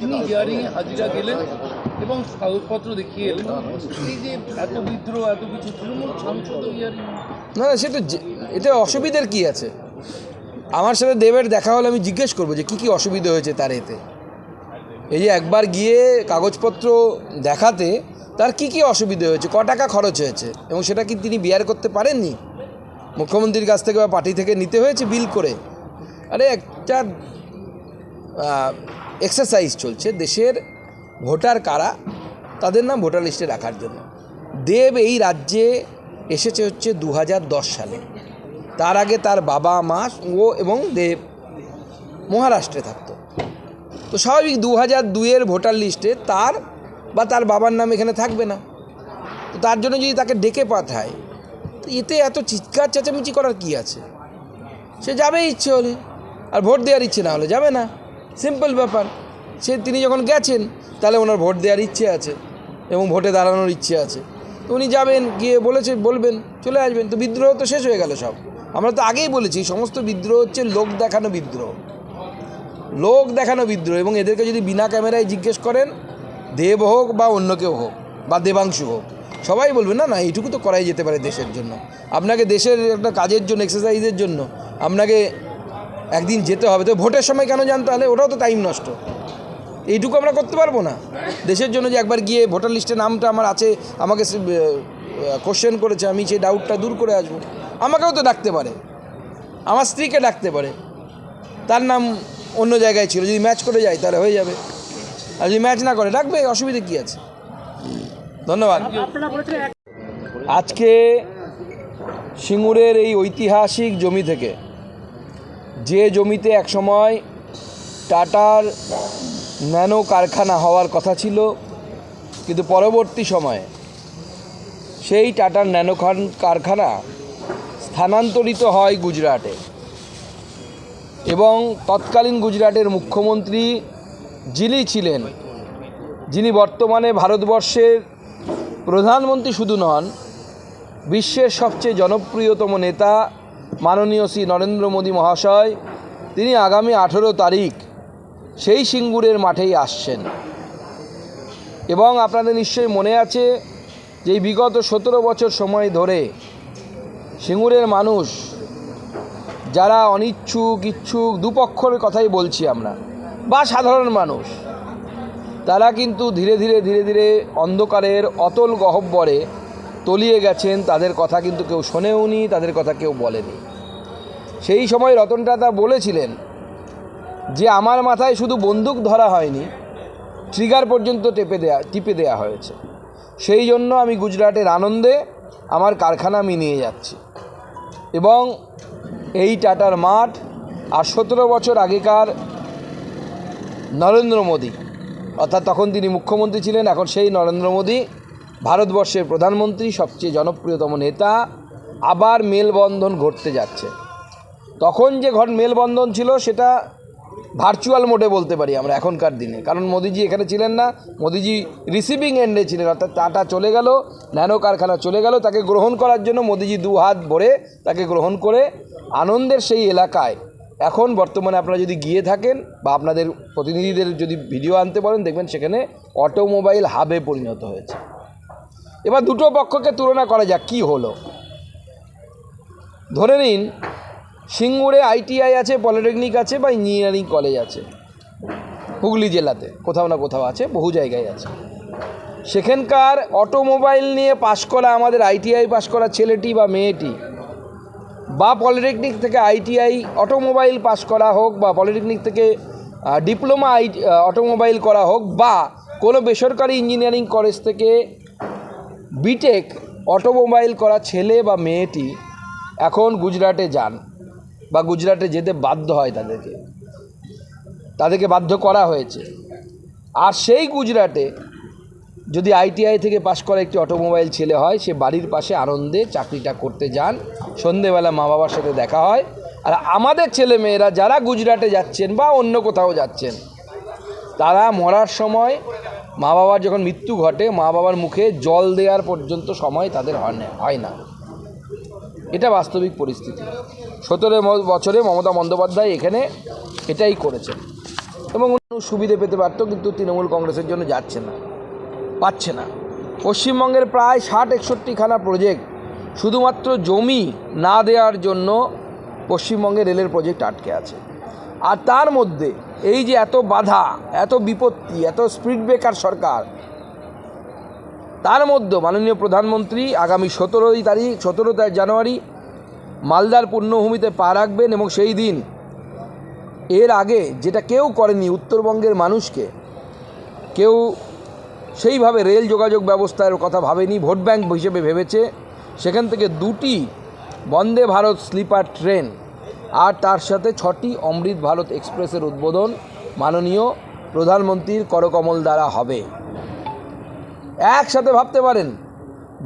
তিনি হিয়ারিংয়ে হাজিরা দিলেন এবং কাগজপত্র দেখিয়ে এলেন। এই যে এত বিদ্রোহ, এত কিছু তৃণমূল সাংসদ হিয়ারিং না সেটা এতে অসুবিধার কি আছে? আমার সাথে দেবের দেখা হলে আমি জিজ্ঞেস করব যে কী কী অসুবিধা হয়েছে তার এতে। এই যে একবার গিয়ে কাগজপত্র দেখাতে তার কি কি অসুবিধা হয়েছে, ক টাকা খরচ হয়েছে এবং সেটা কি তিনি বিয়ার করতে পারেননি? মুখ্যমন্ত্রীর কাছ থেকে বা পার্টি থেকে নিতে হয়েছে বিল করে? আরে একটা এক্সারসাইজ চলছে। দেশের ভোটার কারা? তাদের নাম ভোটার লিস্টে রাখার জন্য। দেব এই রাজ্যে এসেছে হচ্ছে দু হাজার দশ সালে। তার আগে তার বাবা, মা, ও এবং দেব মহারাষ্ট্রে থাকতো। তো স্বাভাবিক দু হাজার দুইয়ের ভোটার লিস্টে তার বা তার বাবার নাম এখানে থাকবে না। তো তার জন্য যদি তাকে ডেকে পাঠায়, তো এতে এত চিৎকার, চেঁচামেচি করার কি আছে? সে যাবে ইচ্ছে হলে। আর ভোট দেওয়ার ইচ্ছে না হলে যাবে না। সিম্পল ব্যাপার। সে তিনি যখন গেছেন, তাহলে ওনার ভোট দেওয়ার ইচ্ছে আছে এবং ভোটে দাঁড়ানোর ইচ্ছে আছে। তো উনি যাবেন, গিয়ে বলেছে, বলবেন, চলে আসবেন। তো বিদ্রোহ তো শেষ হয়ে গেল সব। আমরা তো আগেই বলেছি, সমস্ত বিদ্রোহ হচ্ছে লোক দেখানো বিদ্রোহ। লোক দেখানো বিদ্রোহ এবং এদেরকে যদি বিনা ক্যামেরায় জিজ্ঞেস করেন, দেব হোক বা অন্য কেউ হোক বা দেবাংশু হোক, সবাই বলবে, না না, এইটুকু তো করাই যেতে পারে দেশের জন্য। আপনাকে দেশের একটা কাজের জন্য এক্সারসাইজের জন্য, আপনাকে একদিন যেতে হবে। তো ভোটের সময় কেন জানতে তাহলে ওটাও তো টাইম নষ্ট। এইটুকু আমরা করতে পারব না? দেশের জন্য যে একবার গিয়ে ভোটার লিস্টে নামটা আমার আছে, আমাকে কোশ্চেন করেছে, আমি সেই ডাউটটা দূর করে আসব। আমাকেও তো ডাকতে পারে। আমার স্ত্রীকে ডাকতে পারে। তার নাম অন্য জায়গায় ছিল। যদি ম্যাচ করে যায়, তাহলে হয়ে যাবে। আর যদি ম্যাচ না করে, ডাকবে, অসুবিধা কী আছে? ধন্যবাদ। আজকে সিঙ্গুরের এই ঐতিহাসিক জমি থেকে যে জমিতে একসময় টাটার ন্যানো কারখানা হওয়ার কথা ছিল, কিন্তু পরবর্তী সময়ে সেই টাটার ন্যানো কারখানা স্থানান্তরিত হয় গুজরাটে এবং তৎকালীন গুজরাটের মুখ্যমন্ত্রী যিনি ছিলেন, যিনি বর্তমানে ভারতবর্ষের প্রধানমন্ত্রী শুধু নন, বিশ্বের সবচেয়ে জনপ্রিয়তম নেতা মাননীয় শ্রী নরেন্দ্র মোদী মহাশয়, তিনি আগামী আঠেরো তারিখ সেই সিঙ্গুরের মাঠেই আসছেন। এবং আপনাদের নিশ্চয়ই মনে আছে যে বিগত সতেরো বছর সময় ধরে সিঙ্গুরের মানুষ যারা অনিচ্ছুক, ইচ্ছুক, দুপক্ষের কথাই বলছি আমরা, বা সাধারণ মানুষ, তারা কিন্তু ধীরে ধীরে ধীরে ধীরে অন্ধকারের অতল গহব্বরে তলিয়ে গেছেন, তাদের কথা কিন্তু কেউ শোনেওনি, তাদের কথা কেউ বলেনি। সেই সময় রতন টাটা বলেছিলেন যে আমার মাথায় শুধু বন্দুক ধরা হয়নি ট্রিগার পর্যন্ত টেপে দেয়া, টিপে দেয়া হয়েছে। সেই জন্য আমি গুজরাটের আনন্দে আমার কারখানা আমি নিয়ে যাচ্ছি। এবং এই টাটার মাঠ আর সতেরো বছর আগেকার নরেন্দ্র মোদী, অর্থাৎ তখন তিনি মুখ্যমন্ত্রী ছিলেন, এখন সেই নরেন্দ্র মোদী ভারতবর্ষের প্রধানমন্ত্রী, সবচেয়ে জনপ্রিয়তম নেতা, আবার মেলবন্ধন ঘটতে যাচ্ছে। তখন যে ঘর মেলবন্ধন ছিল, সেটা ভার্চুয়াল মোডে বলতে পারি আমরা এখনকার দিনে। কারণ মোদিজি এখানে ছিলেন না, মোদিজি রিসিভিং এন্ডে ছিলেন, অর্থাৎ টাটা চলে গেল, ন্যানো কারখানা চলে গেল, তাকে গ্রহণ করার জন্য মোদিজি দু হাত ভরে তাকে গ্রহণ করে আনন্দের সেই এলাকায়। এখন বর্তমানে আপনারা যদি গিয়ে থাকেন বা আপনাদের প্রতিনিধিদের যদি ভিডিও আনতে পারেন, দেখবেন সেখানে অটোমোবাইল হাবে পরিণত হয়েছে। এবার দুটো পক্ষকে তুলনা করা যাক, কী হলো? ধরে নিন সিঙ্গুরে আইটিআই আছে, পলিটেকনিক আছে বা ইঞ্জিনিয়ারিং কলেজ আছে। হুগলি জেলাতে, কোথাও না কোথাও আছে, বহু জায়গায় আছে। সেখানকার অটোমোবাইল নিয়ে পাশ করা আমাদের আইটিআই পাশ করা ছেলেটি বা মেয়েটি বা পলিটেকনিক থেকে আইটিআই অটোমোবাইল পাশ করা হোক বা পলিটেকনিক থেকে ডিপ্লোমা আই অটোমোবাইল করা হোক বা কোনো বেসরকারি ইঞ্জিনিয়ারিং কলেজ থেকে বিটেক অটোমোবাইল করা ছেলে বা মেয়েটি এখন গুজরাটে যান। বা গুজরাটে যেতে বাধ্য হয় তাদেরকে। তাদেরকে বাধ্য করা হয়েছে। আর সেই গুজরাটে যদি আইটিআই থেকে পাশ করা একটি অটোমোবাইল ছেলে হয়, সে বাড়ির পাশে আনন্দে চাকরিটা করতে যান। সন্ধেবেলা মা বাবার সাথে দেখা হয়। আর আমাদের ছেলে মেয়েরা যারা গুজরাটে যাচ্ছেন বা অন্য কোথাও যাচ্ছেন, তারা মরার সময় মা বাবার যখন মৃত্যু ঘটে মা বাবার মুখে জল দেওয়ার পর্যন্ত সময় তাদের হয় না হয় না। এটা বাস্তবিক পরিস্থিতি। সতেরো বছরে মমতা বন্দ্যোপাধ্যায় এখানে এটাই করেছেন। এবং উনি সুবিধে পেতে পারতো, কিন্তু তৃণমূল কংগ্রেসের জন্য যাচ্ছে না, পাচ্ছে না। পশ্চিমবঙ্গের প্রায় ষাট একষট্টিখানা প্রজেক্ট শুধুমাত্র জমি না দেওয়ার জন্য পশ্চিমবঙ্গে রেলের প্রজেক্ট আটকে আছে। আর তার মধ্যে এই যে এত বাধা, এত বিপত্তি, এত স্পিড ব্রেকার সরকার, তার মধ্যে মাননীয় প্রধানমন্ত্রী আগামী সতেরোই তারিখ সতেরো জানুয়ারি মালদার পূর্ণভূমিতে পা রাখবেন এবং সেই দিন, এর আগে যেটা কেউ করেনি উত্তরবঙ্গের মানুষকে, কেউ সেইভাবে রেল যোগাযোগ ব্যবস্থার কথা ভাবেনি, ভোট ব্যাঙ্ক হিসেবে ভেবেছে, সেখান থেকে দুটি বন্দে ভারত স্লিপার ট্রেন আর তার সাথে ছটি অমৃত ভারত এক্সপ্রেসের উদ্বোধন মাননীয় প্রধানমন্ত্রীর করকমল দ্বারা হবে। একসাথে ভাবতে পারেন,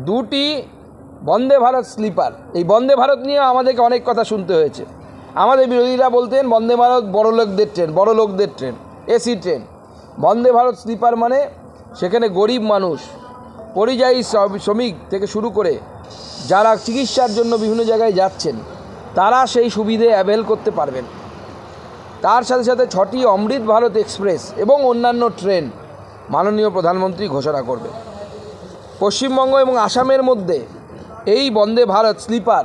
দুটি বন্দে ভারত স্লিপার। এই বন্দে ভারত নিয়ে আমাদেরকে অনেক কথা শুনতে হয়েছে। আমাদের বিরোধীরা বলতেন, বন্দে ভারত বড় লোকদের ট্রেন, বড় লোকদের train, AC train. Vande Bharat sleeper মানে সেখানে গরিব মানুষ, পরিযায়ী শ্রম- শ্রমিক থেকে শুরু করে যারা চিকিৎসার জন্য বিভিন্ন জায়গায় যাচ্ছেন, তারা সেই সুবিধে অ্যাভেল করতে পারবেন। তার সাথে সাথে ছটি অমৃত ভারত এক্সপ্রেস এবং অন্যান্য ট্রেন মাননীয় প্রধানমন্ত্রী ঘোষণা করবে পশ্চিমবঙ্গ এবং আসামের মধ্যে এই বন্দে ভারত স্লিপার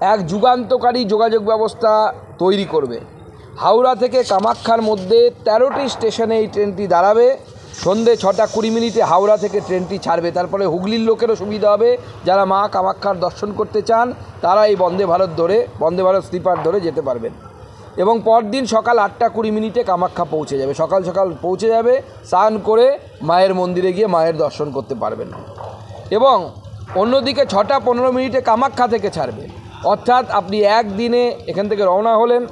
এক যুগান্তকারী যোগাযোগ ব্যবস্থা তৈরি করবে। হাওড়া থেকে কামাখ্যার মধ্যে তেরোটি স্টেশনে এই ট্রেনটি দাঁড়াবে। সন্ধে ছটা কুড়ি মিনিটে হাওড়া থেকে ট্রেনটি ছাড়বে। তারপরে হুগলির লোকেরও সুবিধা হবে। যারা মা কামাখ্যার দর্শন করতে চান, তারা এই বন্দে ভারত ধরে, বন্দে ভারত স্লিপার ধরে যেতে পারবেন। এবং পরদিন সকাল আটটা কুড়ি মিনিটে কামাখ্যা পৌঁছে যাবে। সকাল সকাল পৌঁছে যাবে, স্নান করে মায়ের মন্দিরে গিয়ে মায়ের দর্শন করতে পারবেন। এবং অন্যদিকে ছটা পনেরো মিনিটে কামাখ্যা থেকে ছাড়বে। অর্থাৎ আপনি একদিনে এখান থেকে রওনা হলেন,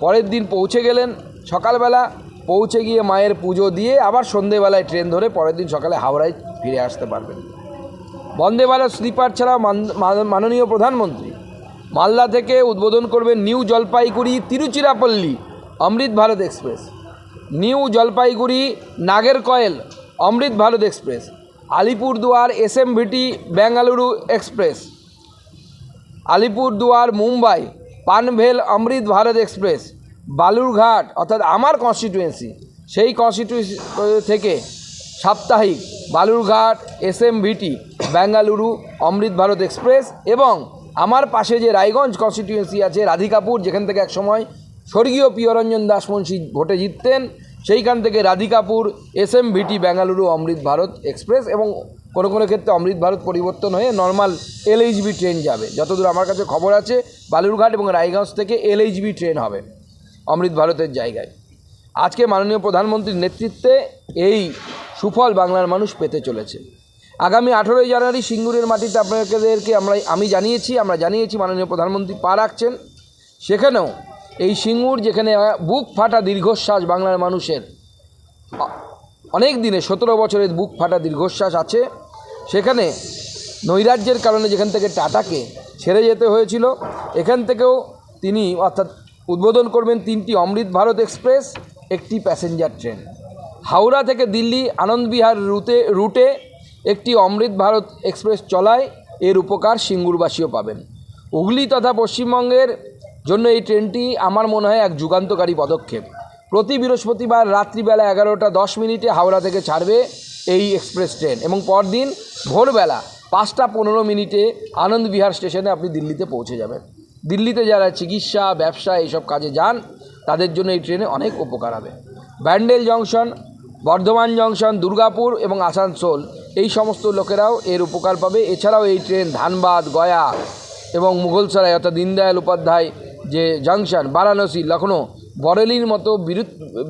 পরের দিন পৌঁছে গেলেন, সকালবেলা পৌঁছে গিয়ে মায়ের পুজো দিয়ে আবার সন্ধেবেলায় ট্রেন ধরে পরের দিন সকালে হাওড়ায় ফিরে আসতে পারবেন। বন্দে ভারত স্লিপার ছাড়া মান- মান- মাননীয় প্রধানমন্ত্রী। মালদা থেকে উদ্বোধন করবেন New Jalpaiguri Tiruchirappalli Amrit Bharat Express. New Jalpaiguri Nagercoil Amrit Bharat Express. Alipurduar SMVT Bengaluru Express. Alipurduar Mumbai Panvel Amrit Bharat Express. Balurghat, অর্থাৎ আমার কনস্টিটুয়েন্সি সেই কনস্টিটুয়েন্সি থেকে সাপ্তাহিক বালুরঘাট এসএমভিটি বেঙ্গালুরু অমৃত ভারত এক্সপ্রেস এবং আমার পাশে যে রায়গঞ্জ কনস্টিটিউয়েন্সি আছে, রাধিকাপুর, যেখান থেকে একসময় স্বর্গীয় প্রিয়রঞ্জন দাস মুন্সি ভোটে জিততেন সেইখান থেকে রাধিকাপুর এসএমভিটি বেঙ্গালুরু অমৃত ভারত এক্সপ্রেস এবং কোনো কোনো ক্ষেত্রে অমৃত ভারত পরিবর্তন হয়ে নর্মাল এলএইচবি ট্রেন যাবে। যতদূর আমার কাছে খবর আছে, বালুরঘাট এবং রায়গঞ্জ থেকে এলএইচবি ট্রেন হবে অমৃত ভারতের জায়গায়। আজকে মাননীয় প্রধানমন্ত্রীর নেতৃত্বে এই সুফল বাংলার মানুষ পেতে চলেছে। আগামী আঠেরোই জানুয়ারি সিঙ্গুরের মাটিতে আপনাদেরকে আমরা আমি জানিয়েছি, আমরা জানিয়েছি, মাননীয় প্রধানমন্ত্রী পা রাখছেন। সেখানেও এই সিঙ্গুর যেখানে বুক ফাটা দীর্ঘশ্বাস বাংলার মানুষের অনেক দিনে সতেরো বছরের বুক ফাটা দীর্ঘশ্বাস আছে। সেখানে নৈরাজ্যের কারণে যেখান থেকে টাটাকে ছেড়ে যেতে হয়েছিল, এখান থেকেও তিনি অর্থাৎ উদ্বোধন করবেন তিনটি অমৃত ভারত এক্সপ্রেস, একটি প্যাসেঞ্জার ট্রেন। হাওড়া থেকে দিল্লি আনন্দবিহার রুটে রুটে একটি অমৃত ভারত এক্সপ্রেস চলায় এর উপকার সিঙ্গুরবাসীও পাবেন। হুগলি তথা পশ্চিমবঙ্গের জন্য এই ট্রেনটি আমার মনে হয় এক যুগান্তকারী পদক্ষেপ। প্রতি বৃহস্পতিবার রাত্রিবেলা এগারোটা দশ মিনিটে হাওড়া থেকে ছাড়বে এই এক্সপ্রেস ট্রেন এবং পরদিন ভোরবেলা পাঁচটা পনেরো মিনিটে আনন্দ বিহার স্টেশনে আপনি দিল্লিতে পৌঁছে যাবেন। দিল্লিতে যারা চিকিৎসা, ব্যবসা এইসব কাজে যান, তাদের জন্য এই ট্রেনে অনেক উপকার হবে। ব্যান্ডেল জংশন, বর্ধমান জংশন, দুর্গাপুর এবং আসানসোল এই সমস্ত লোকেরাও এর উপকার পাবে। এছাড়াও এই ট্রেন ধানবাদ, গয়া এবং মুঘলসরাই অর্থাৎ দীনদয়াল উপাধ্যায় যে জংশন, বারাণসী লখনৌ বরেলির মতো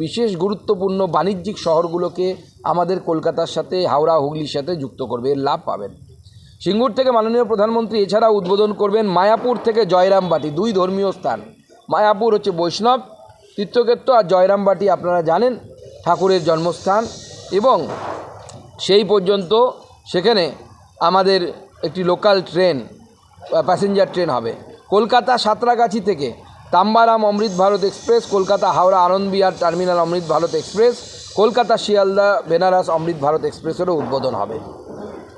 বিশেষ গুরুত্বপূর্ণ বাণিজ্যিক শহরগুলোকে আমাদের কলকাতার সাথে, হাওড়া, হুগলির সাথে যুক্ত করবে এর লাভ পাবেন। সিঙ্গুর থেকে মাননীয় প্রধানমন্ত্রী এছাড়াও উদ্বোধন করবেন মায়াপুর থেকে জয়রামবাটি, দুই ধর্মীয় স্থান। মায়াপুর হচ্ছে বৈষ্ণব, তীর্থক্ষেত্র আর জয়রামবাটি আপনারা জানেন, ঠাকুরের জন্মস্থান এবং সেই পর্যন্ত সেখানে আমাদের একটি লোকাল ট্রেন প্যাসেঞ্জার ট্রেন হবে। কলকাতা সাঁতরাগাছি থেকে Tambaram Amrit Bharat Express, Kolkata Howrah Anand Vihar terminal Amrit Bharat Express, Kolkata Sealdah Benaras Amrit Bharat এক্সপ্রেসেরও উদ্বোধন হবে।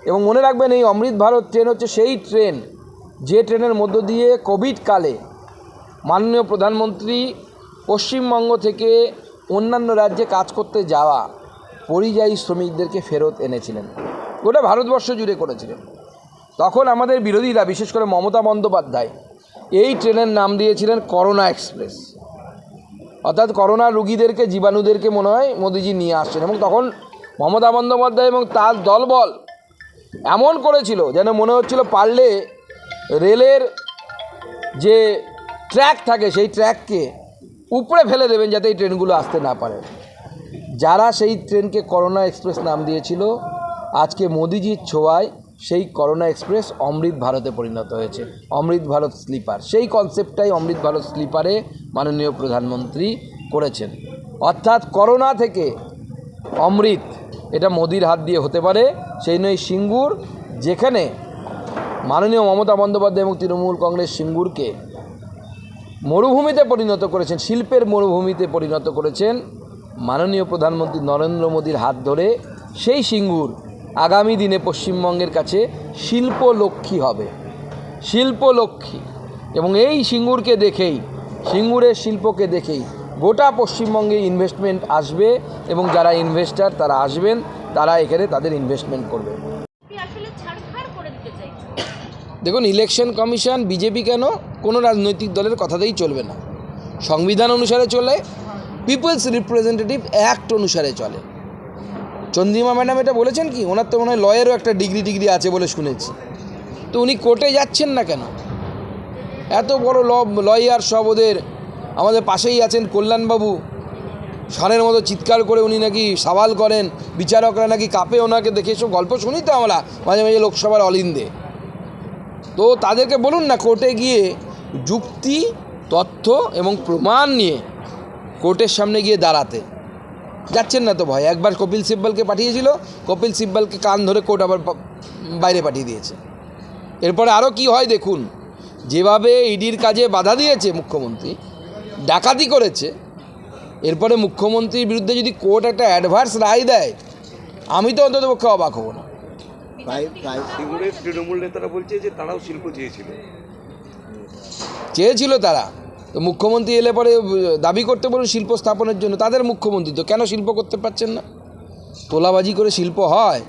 এবং মনে রাখবেন এই অমৃত ভারত ট্রেন হচ্ছে সেই ট্রেন, যে ট্রেনের মধ্য দিয়ে কোভিড কালে মাননীয় প্রধানমন্ত্রী পশ্চিমবঙ্গ থেকে অন্যান্য রাজ্যে কাজ করতে যাওয়া পরিযায়ী শ্রমিকদেরকে ফেরত এনেছিলেন। গোটা ভারতবর্ষ জুড়ে করেছিলেন। তখন আমাদের বিরোধীরা, বিশেষ করে মমতা বন্দ্যোপাধ্যায় এই ট্রেনের নাম দিয়েছিলেন করোনা এক্সপ্রেস। অর্থাৎ করোনা রুগীদেরকে, জীবাণুদেরকে মনে হয় মোদিজি নিয়ে আসছেন এবং তখন মমতা বন্দ্যোপাধ্যায় এবং তার দলবল এমন করেছিল যেন মনে হচ্ছিল পারলে রেলের যে ট্র্যাক থাকে সেই ট্র্যাককে উপরে ফেলে দেবেন যাতে এই ট্রেনগুলো আসতে না পারে। যারা সেই ট্রেনকে করোনা এক্সপ্রেস নাম দিয়েছিল, আজকে মোদিজির ছোঁয়ায় সেই করোনা এক্সপ্রেস অমৃত ভারতে পরিণত হয়েছে। অমৃত ভারত স্লিপার সেই কনসেপ্টটাই অমৃত ভারত স্লিপারে মাননীয় প্রধানমন্ত্রী করেছেন। অর্থাৎ করোনা থেকে অমৃত, এটা মোদির হাত দিয়ে হতে পারে, সেই নয় সিঙ্গুর, যেখানে মাননীয় মমতা বন্দ্যোপাধ্যায় এবং তৃণমূল কংগ্রেস সিঙ্গুরকে মরুভূমিতে পরিণত করেছেন, শিল্পের মরুভূমিতে পরিণত করেছেন মাননীয় প্রধানমন্ত্রী নরেন্দ্র মোদীর হাত ধরে সেই সিঙ্গুর আগামী দিনে পশ্চিমবঙ্গের কাছে শিল্পলক্ষ্মী হবে। শিল্পলক্ষ্মী। এবং এই সিঙ্গুরকে দেখেই সিঙ্গুরের শিল্পকে দেখেই গোটা পশ্চিমবঙ্গে ইনভেস্টমেন্ট আসবে এবং যারা ইনভেস্টার তারা আসবেন তারা এখানে তাদের ইনভেস্টমেন্ট করবে। দেখুন ইলেকশন কমিশন বিজেপি কেন? কোনো রাজনৈতিক দলের কথাতেই চলবে না। সংবিধান অনুসারে চলে পিপলস রিপ্রেজেন্টেটিভ অ্যাক্ট অনুসারে চলে। চন্দ্রিমা ম্যাডাম এটা বলেছেন কি? ওনার তো মনে হয় লয়েরও একটা ডিগ্রি ডিগ্রি আছে বলে শুনেছি। তো উনি কোর্টে যাচ্ছেন না কেন? এত বড় ল লয়ার সব ওদের আমাদের পাশেই আছেন কল্যাণবাবু। ষাঁড়ের মতো চিৎকার করে উনি নাকি সওয়াল করেন। বিচারকরা নাকি কাপে ওনাকে দেখে। এসব গল্প শুনি তো আমরা মাঝে মাঝে লোকসভার অলিন্দে। তো তাদেরকে বলুন না কোর্টে গিয়ে যুক্তি, তথ্য এবং প্রমাণ নিয়ে কোর্টের সামনে গিয়ে দাঁড়াতে। যাচ্ছেন না তো ভয় একবার কপিল সিব্বলকে পাঠিয়েছিল কপিল সিব্বলকে কান ধরে কোর্ট আবার বাইরে পাঠিয়ে দিয়েছে। এরপরে আরও কি হয় দেখুন যেভাবে ইডির কাজে বাধা দিয়েছে মুখ্যমন্ত্রী ডাকাতি করেছে এরপরে মুখ্যমন্ত্রীর বিরুদ্ধে যদি কোর্ট একটা অ্যাডভান্স রায় দেয় আমি তো অন্তত পক্ষে অবাক হব না। তৃণমূল নেতারা বলছে যে তারাও শিল্প চেয়েছিল। চেয়েছিল তারা। মুখ্যমন্ত্রী এলে পরে দাবি করতে বলুন শিল্প স্থাপনের জন্য। তাদের মুখ্যমন্ত্রী তো কেন শিল্প করতে পারছেন না? তোলাবাজি করে শিল্প হয়?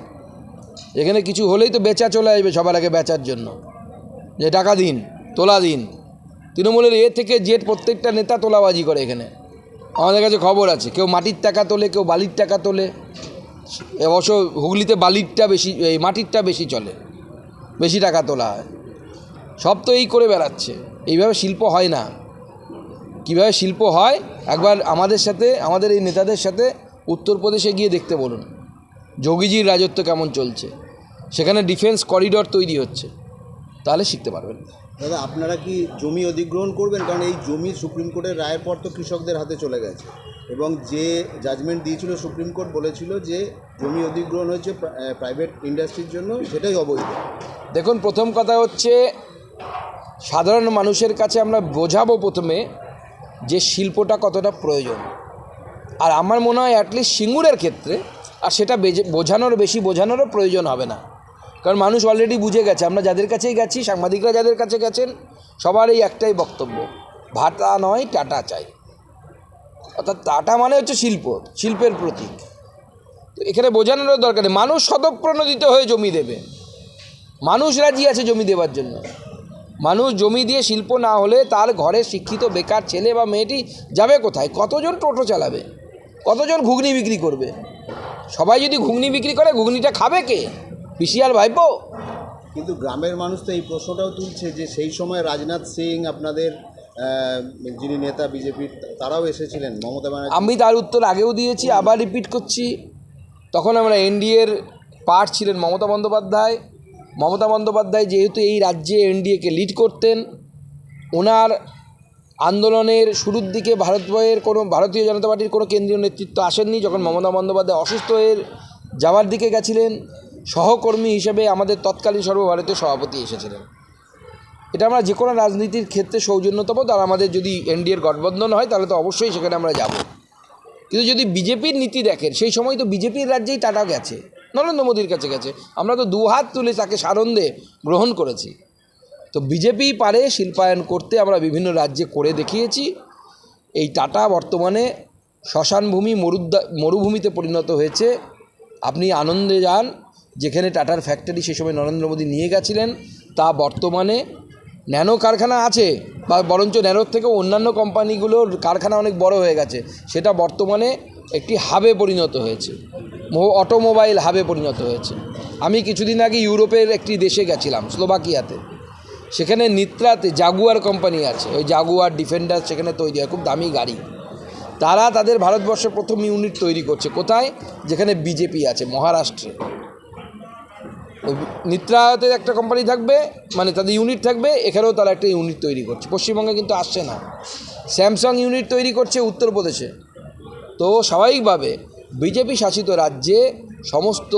এখানে কিছু হলেই তো বেচা চলে আসবে সবার আগে বেচার জন্য। যে টাকা দিন, তোলা দিন। তৃণমূলের এ থেকে জেট প্রত্যেকটা নেতা তোলাবাজি করে এখানে। আমাদের কাছে খবর আছে, কেউ মাটির টাকা তোলে, কেউ বালির টাকা তোলে। অবশ্য হুগলিতে বালিরটা বেশি, এই মাটিরটা বেশি চলে, বেশি টাকা তোলা হয়। সব তো এই করে বেড়াচ্ছে। এইভাবে শিল্প হয় না। কীভাবে শিল্প হয় একবার আমাদের সাথে আমাদের এই নেতাদের সাথে উত্তরপ্রদেশে গিয়ে দেখতে বলুন। যোগীজির রাজত্ব কেমন চলছে? সেখানে ডিফেন্স করিডর তৈরি হচ্ছে। তাহলে শিখতে পারবেন। দাদা আপনারা কি জমি অধিগ্রহণ করবেন? কারণ এই জমি সুপ্রিম কোর্টের রায়ের পর তো কৃষকদের হাতে চলে গেছে। এবং যে জাজমেন্ট দিয়েছিল সুপ্রিম কোর্ট বলেছিল যে জমি অধিগ্রহণ হয়েছে প্রাইভেট ইন্ডাস্ট্রির জন্য সেটাই অবৈধ। দেখুন প্রথম কথা হচ্ছে সাধারণ মানুষের কাছে আমরা বোঝাবো প্রথমে যে শিল্পটা কতটা প্রয়োজন। আর আমার মনে হয় অ্যাটলিস্ট সিঙ্গুরের ক্ষেত্রে, আর সেটা বোঝানোর, বেশি বোঝানোরও প্রয়োজন হবে না। কারণ মানুষ অলরেডি বুঝে গেছে, আমরা যাদের কাছেই গেছি, সাংবাদিকরা যাদের কাছে গেছেন সবার এই একটাই বক্তব্য, ভাটা নয়, টাটা চাই। অর্থাৎ টাটা মানে হচ্ছে শিল্প, শিল্পের প্রতীক। তো এখানে বোঝানোরও দরকার নেই। মানুষ স্বতঃপ্রণোদিত হয়ে জমি দেবে। মানুষ রাজি আছে জমি দেওয়ার জন্য। মানুষ জমি দিয়ে শিল্প না হলে তার ঘরে শিক্ষিত বেকার ছেলে বা মেয়েটি যাবে কোথায়? কতজন টোটো চালাবে? কতজন ঘুগনি বিক্রি করবে? সবাই যদি ঘুগনি বিক্রি করে ঘুগনিটা খাবে কে? পিসিআর ভাইপো? কিন্তু গ্রামের মানুষ তো এই প্রশ্নটাও তুলছে যে সেই সময় রাজনাথ সিং আপনাদের যিনি নেতা বিজেপির তারাও এসেছিলেন মমতা ব্যানার্জি। আমি তার উত্তর আগেও দিয়েছি আবার রিপিট করছি। তখন আমরা এনডিএর পার্ট ছিলেন মমতা বন্দ্যোপাধ্যায় মমতা বন্দ্যোপাধ্যায় যেহেতু এই রাজ্যে এনডিএকে লিড করতেন, ওনার আন্দোলনের শুরুর দিকে ভারতবয়ের কোনো, ভারতীয় জনতা পার্টির কোনো কেন্দ্রীয় নেতৃত্ব আসেননি। যখন মমতা বন্দ্যোপাধ্যায় অসুস্থ হয়ে যাওয়ার দিকে গেছিলেন, সহকর্মী হিসেবে আমাদের তৎকালীন সর্বভারতীয় সভাপতি এসেছিলেন। এটা আমরা যে কোনো রাজনীতির ক্ষেত্রে সৌজন্যতম, তার আমাদের যদি এনডিএর গঠবন্ধন হয়, তাহলে তো অবশ্যই সেখানে আমরা যাব। কিন্তু যদি বিজেপির নীতি দেখেন, সেই সময় তো বিজেপির রাজ্যেই টাটা গেছে। নরেন্দ্র মোদীর কাছে গেছে। আমরা তো দু হাত তুলে তাকে সানন্দে গ্রহণ করেছি। তো বিজেপি পারে শিল্পায়ন করতে, আমরা বিভিন্ন রাজ্যে করে দেখিয়েছি। এই টাটা বর্তমানে শ্মশানভূমি মরুদ্দা, মরুভূমিতে পরিণত হয়েছে। আপনি আনন্দে যান, যেখানে টাটার ফ্যাক্টরি সে সময় নরেন্দ্র মোদী নিয়ে গেছিলেন, তা বর্তমানে ন্যানো কারখানা আছে, বা বরঞ্চ ন্যানোর থেকে অন্যান্য কোম্পানিগুলোর কারখানা অনেক বড় হয়ে গেছে। সেটা বর্তমানে একটি হাবে পরিণত হয়েছে। অটোমোবাইল হাবে পরিণত হয়েছে। আমি কিছুদিন আগে ইউরোপের একটি দেশে গেছিলাম, স্লোভাকিয়াতে। সেখানে নিত্রাতে জাগুয়ার কোম্পানি আছে। ওই জাগুয়ার ডিফেন্ডার সেখানে তৈরি হয়, খুব দামি গাড়ি। তারা তাদের ভারতবর্ষে প্রথম ইউনিট তৈরি করছে। কোথায়? যেখানে বিজেপি আছে, মহারাষ্ট্রে। নিত্রাতে একটা কোম্পানি থাকবে মানে তাদের ইউনিট থাকবে, এখানেও তারা একটা ইউনিট তৈরি করছে। পশ্চিমবঙ্গে কিন্তু আসছে না। স্যামসাং ইউনিট তৈরি করছে, উত্তরপ্রদেশে। তো স্বাভাবিকভাবে বিজেপি শাসিত রাজ্যে সমস্ত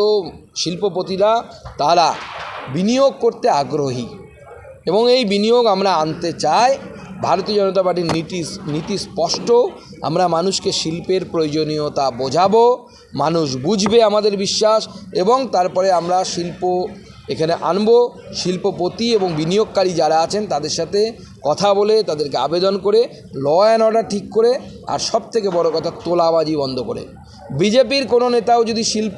শিল্পপতিরা তারা বিনিয়োগ করতে আগ্রহী এবং এই বিনিয়োগ আমরা আনতে চাই। ভারতীয় জনতা পার্টির নীতি নীতি স্পষ্ট। আমরা মানুষকে শিল্পের প্রয়োজনীয়তা বোঝাবো, মানুষ বুঝবে আমাদের বিশ্বাস এবং তারপরে আমরা শিল্প এখানে আনব। শিল্পপতি এবং বিনিয়োগকারী যারা আছেন তাদের সাথে কথা বলে তাদেরকে আবেদন করে ল অ্যান্ড অর্ডার ঠিক করে আর সব থেকে বড় কথা তোলাবাজি বন্ধ করে। বিজেপির কোনো নেতাও যদি শিল্প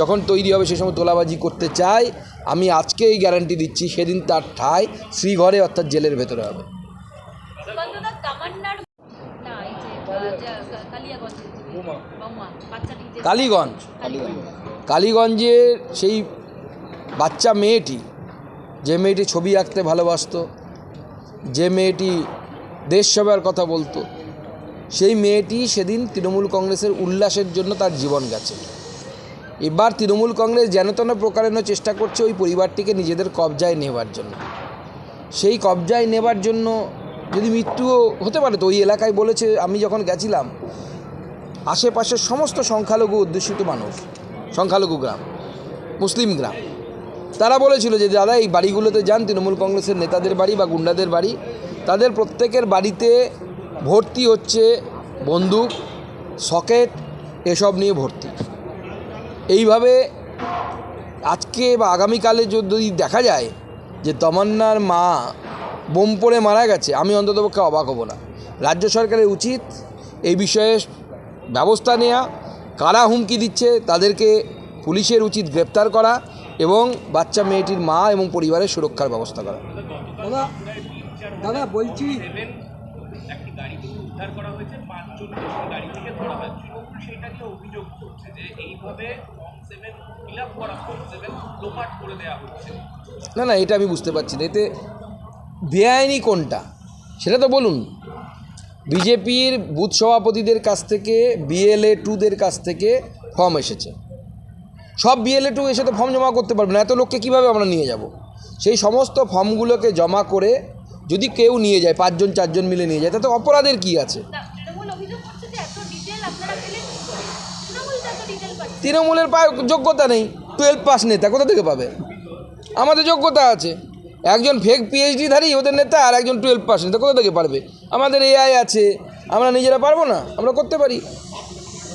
যখন তৈরি হবে সে সময় তোলাবাজি করতে চায় আমি আজকে এই গ্যারান্টি দিচ্ছি সেদিন তার ঠাঁই শ্রীঘরে অর্থাৎ জেলের ভেতরে হবে। কালীগঞ্জ। কালীগঞ্জের সেই বাচ্চা মেয়েটি যে মেয়েটি ছবি আঁকতে ভালোবাসতো যে মেয়েটি দেশ সেবার কথা বলতো, সেই মেয়েটি সেদিন তৃণমূল কংগ্রেসের উল্লাসের জন্য তার জীবন গেছে। এবার তৃণমূল কংগ্রেস যেন তেন প্রকারেণ চেষ্টা করছে ওই পরিবারটিকে নিজেদের কবজায় নেবার জন্য। সেই কবজায় নেবার জন্য যদি মৃত্যুও হতে পারে তো ওই এলাকায় বলেছে, আমি যখন গেছিলাম, আশেপাশের সমস্ত সংখ্যালঘু অধ্যুষিত মানুষ, সংখ্যালঘু গ্রাম, মুসলিম গ্রাম তারা বলেছিল যে, দাদা, এই বাড়িগুলোতে যান, তৃণমূল কংগ্রেসের নেতাদের বাড়ি বা গুন্ডাদের বাড়ি। তাদের প্রত্যেকের বাড়িতে ভর্তি হচ্ছে বন্দুক, সকেট, এসব নিয়ে ভর্তি। এইভাবে আজকে বা আগামীকালে যদি দেখা যায় যে, তমান্নার মা বোম পড়ে মারা গেছে, আমি অন্ততপক্ষে অবাক হব না। রাজ্য সরকারের উচিত এই বিষয়ে ব্যবস্থা নেওয়া কারা হুমকি দিচ্ছে তাদেরকে পুলিশের উচিত গ্রেপ্তার করা। এবং বাচ্চা মেয়েটির মা এবং পরিবারের সুরক্ষার ব্যবস্থা করা। দাদা দাদা বলছি না না এটা আমি বুঝতে পারছি না। এতে বেআইনি কোনটা? সেটা তো বলুন। বিজেপির বুথ সভাপতিদের কাছ থেকে বিএলএ টুদের কাছ থেকে ফর্ম এসেছে। সব বিএলএ টু এসে তো ফর্ম জমা করতে পারবে না এত লোককে কীভাবে আমরা নিয়ে যাব? সেই সমস্ত ফর্মগুলোকে জমা করে যদি কেউ নিয়ে যায় পাঁচজন চারজন মিলে নিয়ে যায় তাতে অপরাধের কী আছে? তৃণমূলের পা যোগ্যতা নেই টুয়েলভ পাস নেতা কোথা থেকে পাবে? আমাদের যোগ্যতা আছে। একজন ফেক পিএইচডিধারী ওদের নেতা আর একজন টুয়েলভ পাস নেতা কোথা থেকে পারবে? আমাদের এআই আছে আমরা নিজেরা পারব না আমরা করতে পারি।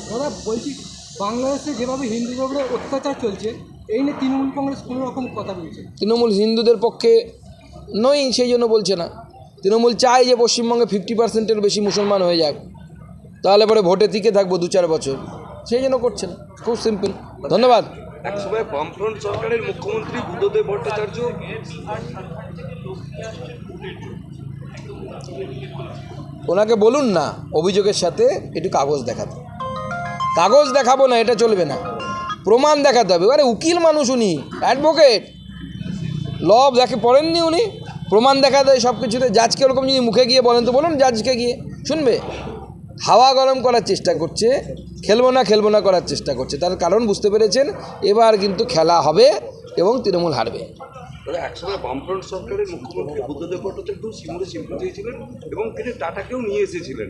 দাদা বলছি বাংলাদেশে যেভাবে হিন্দুদের উপরে অত্যাচার চলছে এই নিয়ে তৃণমূল কংগ্রেস কোনো রকম কথা বলছে তৃণমূল হিন্দুদের পক্ষে নই সেই জন্য বলছে না। তৃণমূল চায় যে পশ্চিমবঙ্গে ফিফটি পার্সেন্টের বেশি মুসলমান হয়ে যাক। তাহলে পরে ভোটে টিকে থাকব দু চার বছর। সেই জন্য করছে না। খুব সিম্পল ধন্যবাদ। এক সময় বামফ্রন্ট সরকারের মুখ্যমন্ত্রী বুদ্ধদেব ভট্টাচার্য ওনাকে বলুন না অভিযোগের সাথে একটু কাগজ দেখাতে। কাগজ দেখাবো না, এটা চলবে না। প্রমাণ দেখাতে হবে। আরে উকিল মানুষ উনি অ্যাডভোকেট লব দেখে পড়েননি উনি, প্রমাণ দেখাতে হয় সব কিছুতে জাজকে ওরকম যদি মুখে গিয়ে বলেন তো বলুন, জাজকে গিয়ে। শুনবে? হাওয়া গরম করার চেষ্টা করছে, খেলব না খেলব না করার চেষ্টা করছে। তার কারণ বুঝতে পেরেছেন, এবার কিন্তু খেলা হবে এবং তৃণমূল হারবে। এবং তিনি টাটাকেও নিয়ে এসেছিলেন।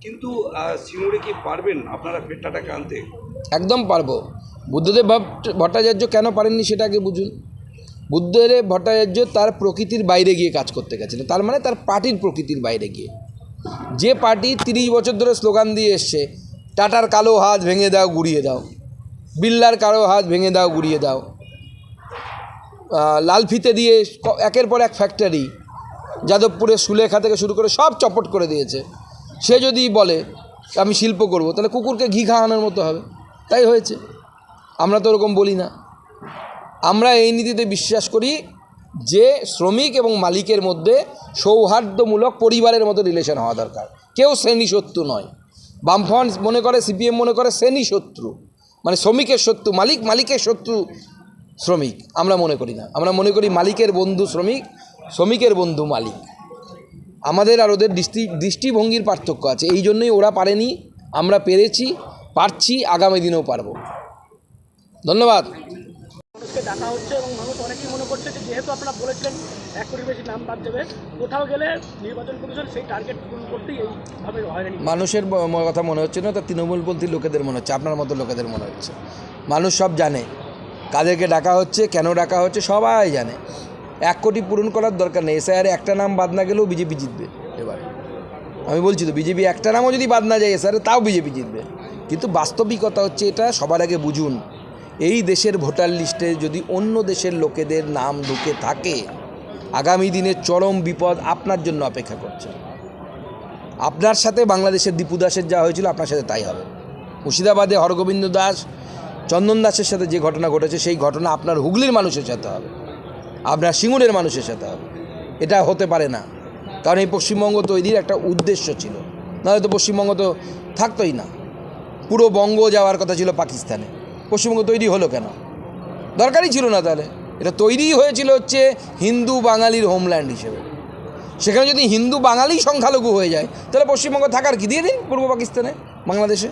কিন্তু সিঙ্গুরে কি পারবেন আপনারা ফের আনতে? একদম পারব। বুদ্ধদেব ভট্ট- ভট্টাচার্য কেন পারেননি সেটা আগে বুঝুন। বুদ্ধদেব ভট্টাচার্য তার প্রকৃতির বাইরে গিয়ে কাজ করতে গেছিলেন। তার মানে তার পার্টির প্রকৃতির বাইরে গিয়ে। যে পার্টি তিরিশ বছর ধরে স্লোগান দিয়ে এসছে, টাটার কালো হাত ভেঙে দাও, গুড়িয়ে দাও। বিল্লার কালো হাত ভেঙে দাও, গুড়িয়ে দাও। লাল ফিতে দিয়ে একের পর এক ফ্যাক্টরি যাদবপুরে সুলেখা থেকে শুরু করে সব চপট করে দিয়েছে। সে যদি বলে, আমি শিল্প করব, তাহলে কুকুরকে ঘি খাওয়ানোর মতো হবে। তাই হয়েছে। আমরা তো ওরকম বলি না। আমরা এই নীতিতে বিশ্বাস করি যে শ্রমিক এবং মালিকের মধ্যে সৌহার্দ্যমূলক পরিবারের মতো রিলেশন হওয়া দরকার। কেউ শ্রেণি শত্রু নয়। বামফ্রন্ট মনে করে, সিপিএম মনে করে শ্রেণি শত্রু মানে শ্রমিকের শত্রু, মালিক মালিকের শত্রু শ্রমিক। আমরা মনে করি না। আমরা মনে করি মালিকের বন্ধু শ্রমিক, শ্রমিকের বন্ধু মালিক। আমাদের আর ওদের দৃষ্টি দৃষ্টিভঙ্গির পার্থক্য আছে। এই জন্যই ওরা পারেনি আমরা পেরেছি পারছি আগামী দিনেও পারব। ধন্যবাদ। মানুষকে ডাকা হচ্ছে এবং মানুষ অনেকেই মনে করছে যে যেহেতু আপনারা বলেছিলেন এক কোটি বেশি নাম বাদ দেবে কোথাও গেলে নির্বাচন কমিশন সেই টার্গেট পূরণ করতেই এইভাবে হয়রানি মানুষের কথা মনে হচ্ছে না তার তৃণমূলপন্থী লোকেদের মনে হচ্ছে আপনার মতো লোকেদের মনে হচ্ছে। মানুষ সব জানে কাদেরকে ডাকা হচ্ছে কেন ডাকা হচ্ছে সবাই জানে। এক কোটি পূরণ করার দরকার নেই। এসআইআরে একটা নাম বাদ না গেলেও বিজেপি জিতবে এবার। আমি বলছি তো, বিজেপি একটা নামও যদি বাদ না যায় এসআইআরে তাও বিজেপি জিতবে। কিন্তু বাস্তবিকতা হচ্ছে এটা, সবার আগে বুঝুন, এই দেশের ভোটার লিস্টে যদি অন্য দেশের লোকেদের নাম ঢুকে থাকে, আগামী দিনে চরম বিপদ আপনার জন্য অপেক্ষা করছে। আপনার সাথে বাংলাদেশের দীপু দাসের যা হয়েছিল, আপনার সাথে তাই হবে। মুর্শিদাবাদে হরগোবিন্দ দাস, চন্দন দাসের সাথে যে ঘটনা ঘটেছে, সেই ঘটনা আপনার হুগলির মানুষের সাথে হবে। আপনার সিঙ্গুরের মানুষের সাথে হবে। এটা হতে পারে না। কারণ এই পশ্চিমবঙ্গ তৈরির একটা উদ্দেশ্য ছিল। নাহলে তো পশ্চিমবঙ্গ তো থাকতোই না। পুরো বঙ্গ যাওয়ার কথা ছিল পাকিস্তানে। পশ্চিমবঙ্গ তৈরি হলো কেন? দরকারই ছিল না তাহলে। এটা তৈরিই হয়েছিল হচ্ছে হিন্দু বাঙালির হোমল্যান্ড হিসেবে। সেখানে যদি হিন্দু বাঙালি সংখ্যালঘু হয়ে যায়, তাহলে পশ্চিমবঙ্গ থাকার কি দিয়ে দিন পূর্ব পাকিস্তানে? বাংলাদেশে?